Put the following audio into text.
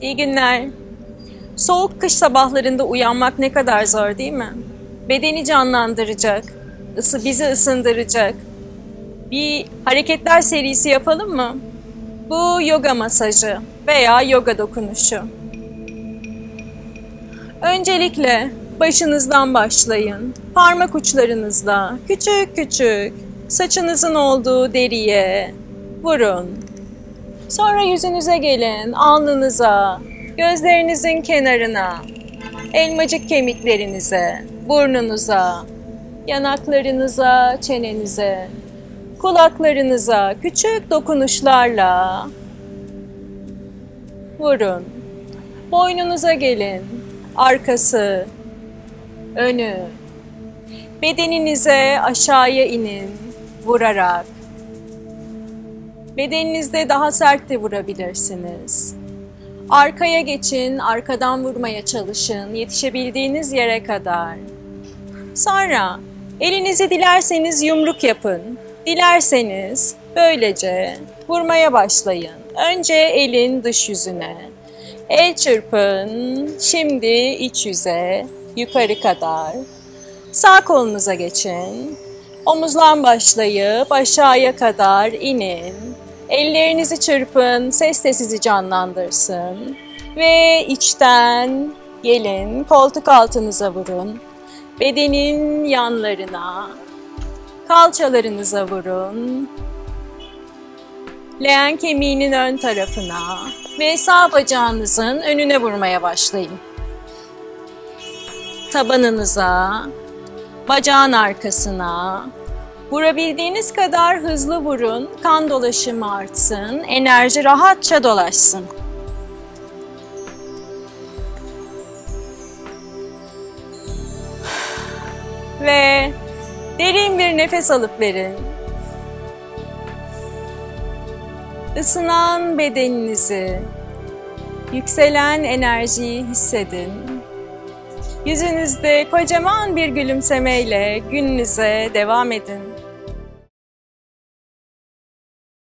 İyi günler. Soğuk kış sabahlarında uyanmak ne kadar zor değil mi? Bedeni canlandıracak, ısı bizi ısındıracak. Bir hareketler serisi yapalım mı? Bu yoga masajı veya yoga dokunuşu. Öncelikle başınızdan başlayın. Parmak uçlarınızla küçük küçük saçınızın olduğu deriye vurun. Sonra yüzünüze gelin, alnınıza, gözlerinizin kenarına, elmacık kemiklerinize, burnunuza, yanaklarınıza, çenenize, kulaklarınıza küçük dokunuşlarla vurun. Boynunuza gelin, arkası, önü, bedeninize aşağıya inin, vurarak. Bedeninizde daha sert de vurabilirsiniz. Arkaya geçin, arkadan vurmaya çalışın, yetişebildiğiniz yere kadar. Sonra elinizi dilerseniz yumruk yapın. Dilerseniz böylece vurmaya başlayın. Önce elin dış yüzüne. El çırpın. Şimdi iç yüze, yukarı kadar. Sağ kolunuza geçin. Omuzdan başlayıp aşağıya kadar inin. Ellerinizi çırpın, ses de sizi canlandırsın. Ve içten gelin, koltuk altınıza vurun. Bedenin yanlarına, kalçalarınıza vurun. Leğen kemiğinin ön tarafına ve sağ bacağınızın önüne vurmaya başlayın. Tabanınıza, bacağın arkasına, vurabildiğiniz kadar hızlı vurun, kan dolaşımı artsın, enerji rahatça dolaşsın. Ve derin bir nefes alıp verin. Isınan bedeninizi, yükselen enerjiyi hissedin. Yüzünüzde kocaman bir gülümsemeyle gününüze devam edin.